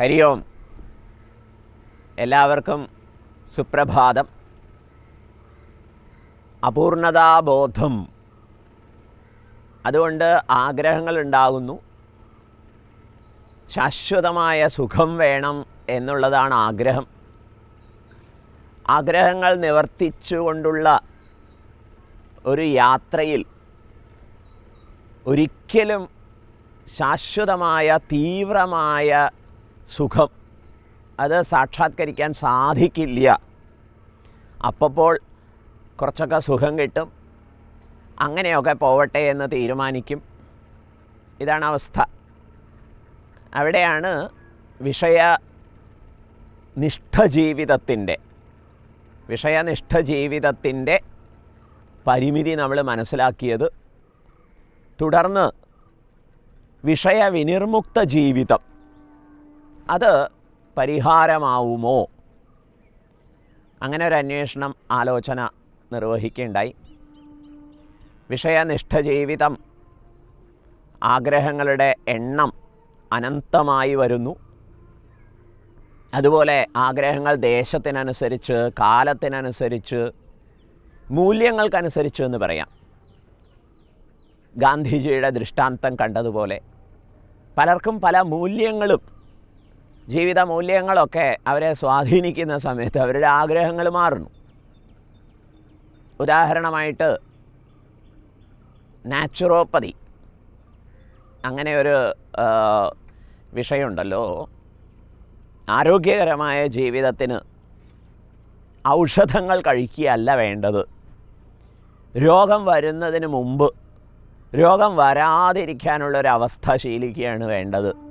ഹരി ഓം എല്ലാവർക്കും സുപ്രഭാതം. അപൂർണതാബോധം. അതുകൊണ്ട് ആഗ്രഹങ്ങൾ ഉണ്ടാകുന്നു ശാശ്വതമായ സുഖം വേണം എന്നുള്ളതാണ് ആഗ്രഹം. ആഗ്രഹങ്ങൾ നിവർത്തിച്ചുകൊണ്ടുള്ള ഒരു യാത്രയിൽ ഒരിക്കലും ശാശ്വതമായ തീവ്രമായ സുഖം. അത് സാക്ഷാത്കരിക്കാൻ സാധിക്കില്ല. അപ്പോൾ കുറച്ചൊക്കെ സുഖം കിട്ടും. അങ്ങനെയൊക്കെ പോവട്ടെ എന്ന് തീരുമാനിക്കും. ഇതാണ് അവസ്ഥ. അവിടെയാണ് വിഷയ നിഷ്ഠ ജീവിതത്തിന്റെ വിഷയനിഷ്ഠ ജീവിതത്തിന്റെ പരിമിതി നമ്മൾ മനസ്സിലാക്കിയത്. തുടർന്ന് വിഷയവിനിർമുക്ത ജീവിതം. അത് പരിഹാരമാവുമോ? അങ്ങനെ ഒരു അന്വേഷണം ആലോചന നിർവഹിക്കുകയുണ്ടായി. വിഷയനിഷ്ഠ ജീവിതം ആഗ്രഹങ്ങളുടെ എണ്ണം അനന്തമായി വരുന്നു. അതുപോലെ ആഗ്രഹങ്ങൾ ദേശത്തിനനുസരിച്ച് കാലത്തിനനുസരിച്ച് മൂല്യങ്ങൾക്കനുസരിച്ച് എന്ന് പറയാം. ഗാന്ധിജിയുടെ ദൃഷ്ടാന്തം കണ്ടതുപോലെ പലർക്കും പല മൂല്യങ്ങളും ജീവിത മൂല്യങ്ങളൊക്കെ അവരെ സ്വാധീനിക്കുന്ന സമയത്ത് അവരുടെ ആഗ്രഹങ്ങൾ മാറുന്നു. ഉദാഹരണമായിട്ട് നാച്ചുറോപ്പതി. അങ്ങനെ ഒരു വിഷയമുണ്ടല്ലോ. ആരോഗ്യകരമായ ജീവിതത്തിന് ഔഷധങ്ങൾ കഴിക്കുകയല്ല വേണ്ടത്. രോഗം വരുന്നതിന് മുമ്പ് രോഗം വരാതിരിക്കാനുള്ളൊരവസ്ഥ ശീലിക്കുകയാണ് വേണ്ടത്.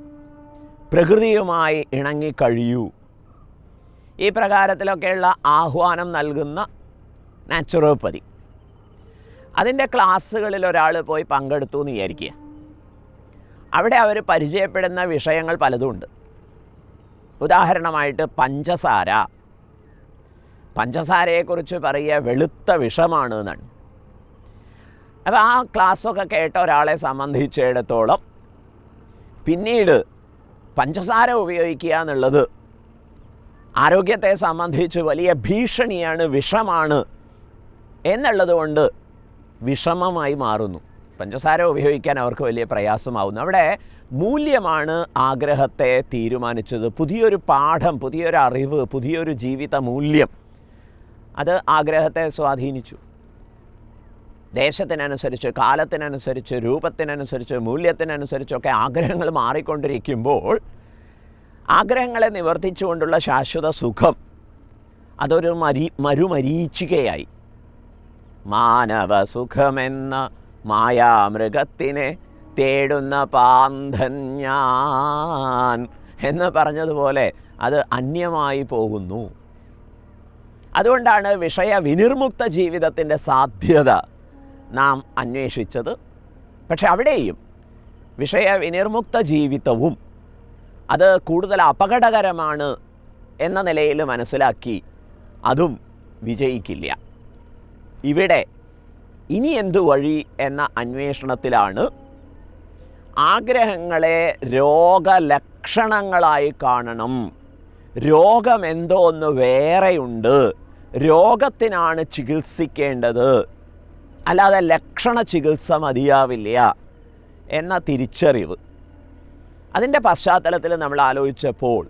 പ്രകൃതിയുമായി ഇണങ്ങിക്കഴിയൂ ഈ പ്രകാരത്തിലൊക്കെയുള്ള ആഹ്വാനം നൽകുന്ന നാച്ചുറോപ്പതി. അതിന്റെ ക്ലാസ്സുകളിൽ ഒരാൾ പോയി പങ്കെടുത്തു എന്ന് വിചാരിക്കുക. അവിടെ അവർ പരിചയപ്പെടുന്ന വിഷയങ്ങൾ പലതുമുണ്ട് ഉദാഹരണമായിട്ട് പഞ്ചസാര. പഞ്ചസാരയെക്കുറിച്ച് പറയുക വെളുത്ത വിഷമാണ് എന്നാണ് അപ്പോൾ ആ ക്ലാസ്സൊക്കെ കേട്ട ഒരാളെ സംബന്ധിച്ചിടത്തോളം പിന്നീട് പഞ്ചസാര ഉപയോഗിക്കുക എന്നുള്ളത് ആരോഗ്യത്തെ സംബന്ധിച്ച് വലിയ ഭീഷണിയാണ് വിഷമാണ് എന്നുള്ളതുകൊണ്ട് വിഷമമായി മാറുന്നു. പഞ്ചസാര ഉപയോഗിക്കാൻ അവർക്ക് വലിയ പ്രയാസമാവുന്നു. അവിടെ മൂല്യമാണ് ആഗ്രഹത്തെ തീരുമാനിച്ചത്. പുതിയൊരു പാഠം പുതിയൊരു അറിവ് പുതിയൊരു ജീവിത മൂല്യം. അത് ആഗ്രഹത്തെ സ്വാധീനിച്ചു. ദേശത്തിനനുസരിച്ച് കാലത്തിനനുസരിച്ച് രൂപത്തിനനുസരിച്ച് മൂല്യത്തിനനുസരിച്ചൊക്കെ ആഗ്രഹങ്ങൾ മാറിക്കൊണ്ടിരിക്കുമ്പോൾ ആഗ്രഹങ്ങളെ നിവർത്തിച്ചുകൊണ്ടുള്ള ശാശ്വത സുഖം അതൊരു മരി മരുമരീച്ചികയായി മാനവ സുഖമെന്ന മായാമൃഗത്തിനെ തേടുന്ന പാന്തൻ ഞാൻ എന്ന് പറഞ്ഞതുപോലെ അത് അന്യമായി പോകുന്നു. അതുകൊണ്ടാണ് വിഷയ വിനിർമുക്ത ജീവിതത്തിന്റെ സാധ്യത നാം അന്വേഷിച്ചത്. പക്ഷെ അവിടെയും വിഷയ വിനിർമുക്ത ജീവിതവും അത് കൂടുതൽ അപകടകരമാണ് എന്ന നിലയിൽ മനസ്സിലാക്കി അതും വിജയിക്കില്ല. ഇവിടെ ഇനി എന്തു വഴി എന്ന അന്വേഷണത്തിലാണ് ആഗ്രഹങ്ങളെ രോഗലക്ഷണങ്ങളായി കാണണം. രോഗം എന്തോ ഒന്ന് വേറെയുണ്ട്. രോഗത്തിനാണ് ചികിത്സിക്കേണ്ടത്. അല്ലാതെ ലക്ഷണ ചികിത്സ മതിയാവില്ല എന്ന തിരിച്ചറിവ്. അതിന്റെ പശ്ചാത്തലത്തിൽ നമ്മൾ ആലോചിച്ചപ്പോൾ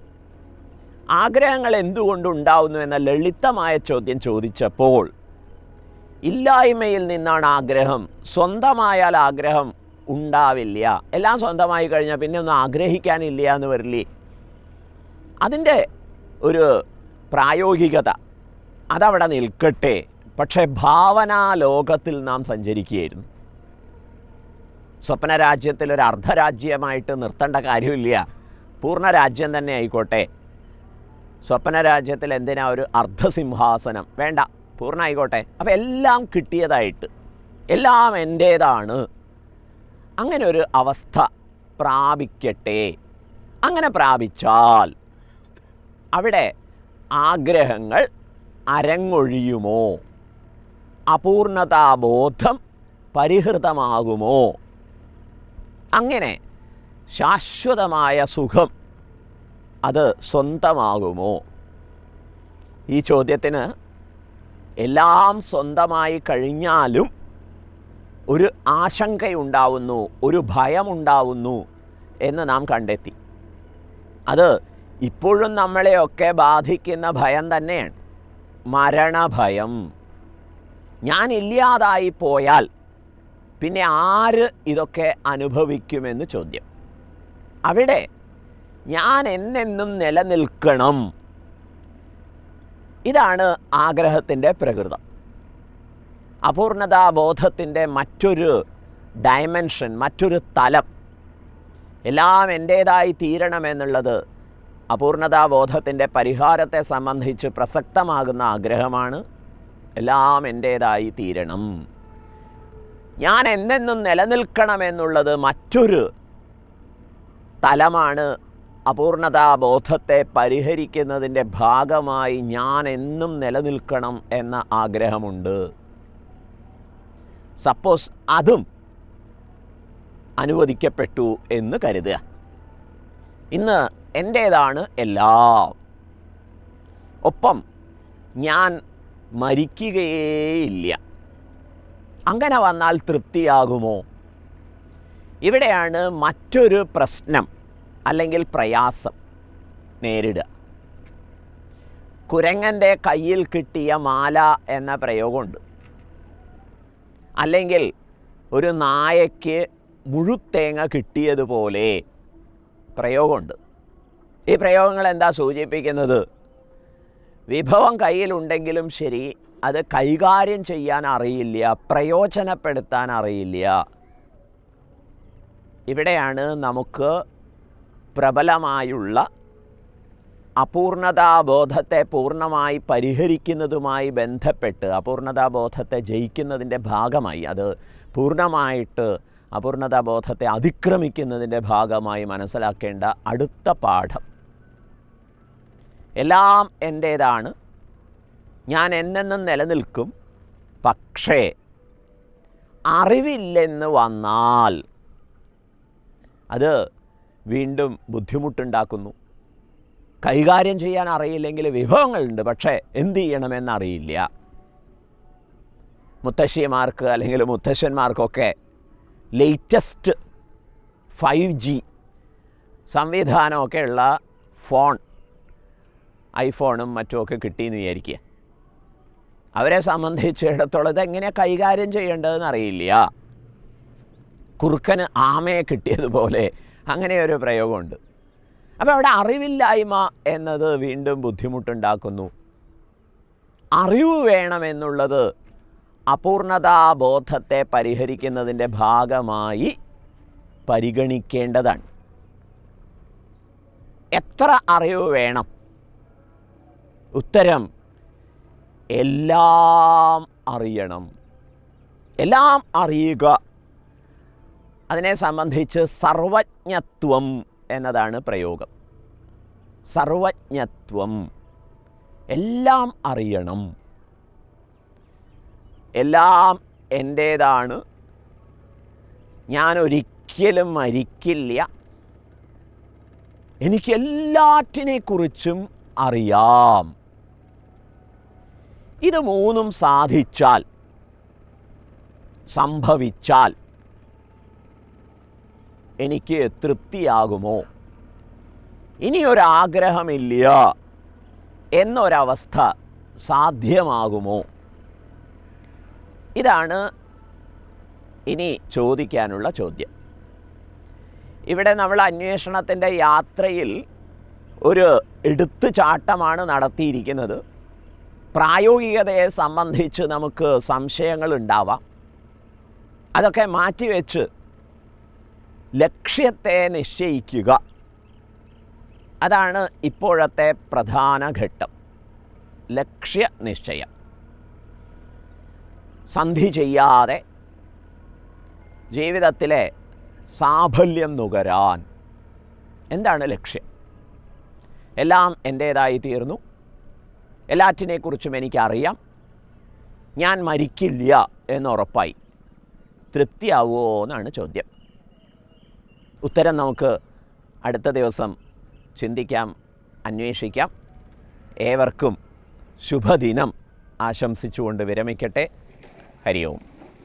ആഗ്രഹങ്ങൾ എന്തുകൊണ്ടുണ്ടാവുന്നു എന്ന ലളിതമായ ചോദ്യം ചോദിച്ചപ്പോൾ ഇല്ലായ്മയിൽ നിന്നാണ് ആഗ്രഹം. സ്വന്തമായാൽ ആഗ്രഹം ഉണ്ടാവില്ല. എല്ലാം സ്വന്തമായി കഴിഞ്ഞാൽ പിന്നെ ഒന്നും ആഗ്രഹിക്കാനില്ല എന്ന് വരില്ലേ? അതിന്റെ ഒരു പ്രായോഗികത അതവിടെ നിൽക്കട്ടെ. പക്ഷേ ഭാവനാ ലോകത്തിൽ നാം സഞ്ചരിക്കുകയായിരുന്നു. സ്വപ്ന രാജ്യത്തിൽ ഒരു അർദ്ധരാജ്യമായിട്ട് നിർത്തേണ്ട കാര്യമില്ല. പൂർണ രാജ്യം തന്നെ ആയിക്കോട്ടെ. സ്വപ്ന രാജ്യത്തിൽ എന്തിനാ ഒരു അർദ്ധസിംഹാസനം? വേണ്ട പൂർണ ആയിക്കോട്ടെ. അപ്പോൾ എല്ലാം കിട്ടിയതായിട്ട് എല്ലാം എന്റേതാണ് അങ്ങനെ ഒരു അവസ്ഥ പ്രാപിക്കട്ടെ. അങ്ങനെ പ്രാപിച്ചാൽ അവിടെ ആഗ്രഹങ്ങൾ അരങ്ങൊഴിയുമോ? അപൂർണതാബോധം പരിഹൃതമാകുമോ? അങ്ങനെ ശാശ്വതമായ സുഖം അത് സ്വന്തമാകുമോ? ഈ ചോദ്യത്തിന് എല്ലാം സ്വന്തമായി കഴിഞ്ഞാലും ഒരു ആശങ്കയുണ്ടാവുന്നു ഒരു ഭയമുണ്ടാവുന്നു എന്ന് നാം കണ്ടെത്തി. അത് ഇപ്പോഴും നമ്മളെയൊക്കെ ബാധിക്കുന്ന ഭയം തന്നെയാണ്. മരണഭയം. ഞാൻ ഇല്ലാതായി പോയാൽ പിന്നെ ആര് ഇതൊക്കെ അനുഭവിക്കുമെന്ന് ചോദ്യം. അവിടെ ഞാൻ എന്നെന്നും നിലനിൽക്കണം. ഇതാണ് ആഗ്രഹത്തിന്റെ പ്രകൃതം. അപൂർണതാബോധത്തിന്റെ മറ്റൊരു ഡയമെൻഷൻ മറ്റൊരു തലം. എല്ലാം എന്റേതായി തീരണമെന്നുള്ളത് അപൂർണതാബോധത്തിന്റെ പരിഹാരത്തെ സംബന്ധിച്ച് പ്രസക്തമാകുന്ന ആഗ്രഹമാണ്. എല്ലാം എന്റേതായി തീരണം. ഞാൻ എന്നെന്നും നിലനിൽക്കണമെന്നുള്ളത് മറ്റൊരു തലമാണ് അപൂർണതാബോധത്തെ പരിഹരിക്കുന്നതിന്റെ ഭാഗമായി ഞാൻ എന്നും നിലനിൽക്കണം എന്ന ആഗ്രഹമുണ്ട്. സപ്പോസ് അതും അനുവദിക്കപ്പെട്ടു എന്ന് കരുതുക. ഇന്ന് എന്റേതാണ് എല്ലാം. ഒപ്പം ഞാൻ മരിക്കുകയേയില്ല. അങ്ങനെ വന്നാൽ തൃപ്തിയാകുമോ? ഇവിടെയാണ് മറ്റൊരു പ്രശ്നം അല്ലെങ്കിൽ പ്രയാസം നേരിടുക. കുരങ്ങന്റെ കയ്യിൽ കിട്ടിയ മാല എന്ന പ്രയോഗമുണ്ട്. അല്ലെങ്കിൽ ഒരു നായയ്ക്ക് മുഴുത്തേങ്ങ കിട്ടിയതുപോലെ പ്രയോഗമുണ്ട്. ഈ പ്രയോഗങ്ങൾ എന്താ സൂചിപ്പിക്കുന്നത്? വിഭവം കയ്യിലുണ്ടെങ്കിലും ശരി അത് കൈകാര്യം ചെയ്യാൻ അറിയില്ല പ്രയോജനപ്പെടുത്താൻ അറിയില്ല. ഇവിടെയാണ് നമുക്ക് പ്രബലമായുള്ള അപൂർണതാബോധത്തെ പൂർണമായി പരിഹരിക്കുന്നതുമായി ബന്ധപ്പെട്ട് അപൂർണതാബോധത്തെ ജയിക്കുന്നതിന്റെ ഭാഗമായി അത് പൂർണമായിട്ട് അപൂർണതാബോധത്തെ അതിക്രമിക്കുന്നതിന്റെ ഭാഗമായി മനസ്സിലാക്കേണ്ട അടുത്ത പാഠം. എല്ലാം എന്റേതാണ് ഞാൻ എന്നെന്നും നിലനിൽക്കും. പക്ഷേ അറിവില്ലെന്ന് വന്നാൽ അത് വീണ്ടും ബുദ്ധിമുട്ടുണ്ടാക്കുന്നു. കൈകാര്യം ചെയ്യാൻ അറിയില്ലെങ്കിൽ വിഭവങ്ങളുണ്ട് പക്ഷേ എന്ത് ചെയ്യണമെന്നറിയില്ല. മുത്തശ്ശിമാർക്ക് അല്ലെങ്കിൽ മുത്തശ്ശന്മാർക്കൊക്കെ ലേറ്റസ്റ്റ് ഫൈവ് ജി സംവിധാനമൊക്കെ ഉള്ള ഫോൺ ഐഫോണും മറ്റുമൊക്കെ കിട്ടിയെന്ന് വിചാരിക്കുക അവരെ സംബന്ധിച്ചിടത്തോളം ഇതെങ്ങനെയാണ് കൈകാര്യം ചെയ്യേണ്ടതെന്ന് അറിയില്ല. കുറുക്കന് ആമയെ കിട്ടിയതുപോലെ അങ്ങനെ ഒരു പ്രയോഗമുണ്ട്. അപ്പോൾ അവിടെ അറിവില്ലായ്മ എന്നത് വീണ്ടും ബുദ്ധിമുട്ടുണ്ടാക്കുന്നു. അറിവ് വേണമെന്നുള്ളത് അപൂർണതാബോധത്തെ പരിഹരിക്കുന്നതിന്റെ ഭാഗമായി പരിഗണിക്കേണ്ടതാണ്. എത്ര അറിവ് വേണം? ഉത്തരം എല്ലാം അറിയണം. എല്ലാം അറിയുക. അതിനെ സംബന്ധിച്ച് സർവജ്ഞത്വം എന്നതാണ് പ്രയോഗം. സർവജ്ഞത്വം. എല്ലാം അറിയണം. എല്ലാം എന്റേതാണ് ഞാൻ ഒരിക്കലും മരിക്കില്ല. എനിക്ക് എല്ലാറ്റിനെക്കുറിച്ചും അറിയാം. ഇത് മൂന്നും സാധിച്ചാൽ സംഭവിച്ചാൽ എനിക്ക് തൃപ്തിയാകുമോ? ഇനിയൊരാഗ്രഹമില്ല എന്നൊരവസ്ഥ സാധ്യമാകുമോ? ഇതാണ് ഇനി ചോദിക്കാനുള്ള ചോദ്യം. ഇവിടെ നമ്മൾ അന്വേഷണത്തിന്റെ യാത്രയിൽ ഒരു എടുത്തുചാട്ടമാണ് നടത്തിയിരിക്കുന്നത്. പ്രായോഗികതയെ സംബന്ധിച്ച് നമുക്ക് സംശയങ്ങൾ ഉണ്ടാവാം അതൊക്കെ മാറ്റിവെച്ച് ലക്ഷ്യത്തെ നിശ്ചയിക്കുക. അതാണ് ഇപ്പോഴത്തെ പ്രധാന ഘട്ടം. ലക്ഷ്യ നിശ്ചയം സന്ധി ചെയ്യാതെ ജീവിതത്തിലെ സാഫല്യം നുകരാൻ. എന്താണ് ലക്ഷ്യം? എല്ലാം എന്റേതായി തീർന്നു. എല്ലാറ്റിനെക്കുറിച്ചും എനിക്കറിയാം. ഞാൻ മരിക്കില്ല എന്നുറപ്പായി. തൃപ്തിയാവുമോ എന്നാണ് ചോദ്യം. ഉത്തരം നമുക്ക് അടുത്ത ദിവസം ചിന്തിക്കാം അന്വേഷിക്കാം. ഏവർക്കും ശുഭദിനം. ആശംസിച്ചുകൊണ്ട് വിരമിക്കട്ടെ. ഹരി ഓം